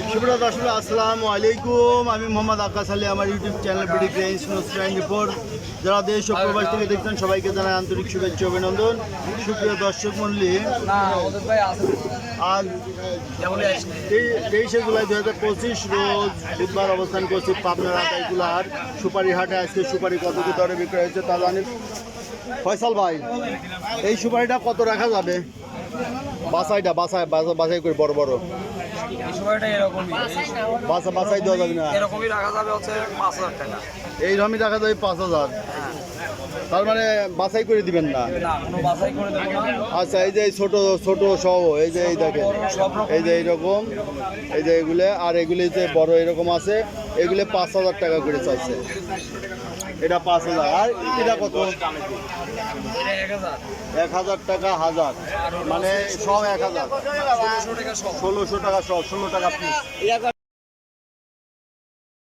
সুপ্রিয় দর্শক আসসালামু আলাইকুম। আমি মোহাম্মদ আকাশ আলী আমার ইউটিউব চ্যানেল বিডি ক্রেন্স নোস্ট্রাইন রিপোর্ট। যারা দেশ ও প্রবাস থেকে দেখছেন সবাইকে জানাই আন্তরিক শুভেচ্ছা অভিনন্দন। সুপ্রিয় দর্শক মন্ডলী আজ তেইশে জুলাই দু হাজার পঁচিশ রোজ বুধবার অবস্থান করছি পাবনার হাটাইগুলার সুপারি হাটে আজকে সুপারি কত দরে বিক্রয় হচ্ছে তা জানি ফয়সাল ভাই এই সুপারিটা কত রাখা যাবে? বাসাইটা বাসায় বাসা- বাসাই করে বড় বড়। এই সময়টা এরকমই। বাসা বাসাই দেওয়া যাবে না। এরকমই রাখা যাবে হচ্ছে পাঁচ হাজার টাকা। এই রমি রাখা যাবে পাঁচ হাজার। তার মানে বাছাই করে দিবেন না? আচ্ছা এই যে ছোট ছোট সহ, এই যে এই দেখেন, এই যে এইরকম, এই যে এগুলো, আর এগুলি যে বড় এরকম আছে, এগুলো পাঁচ হাজার টাকা করে চাইছে। এটা পাঁচ হাজার, আর এটা কত? এক হাজার টাকা হাজার মানে সব এক হাজার। ষোলোশো টাকা সব, ষোলো টাকা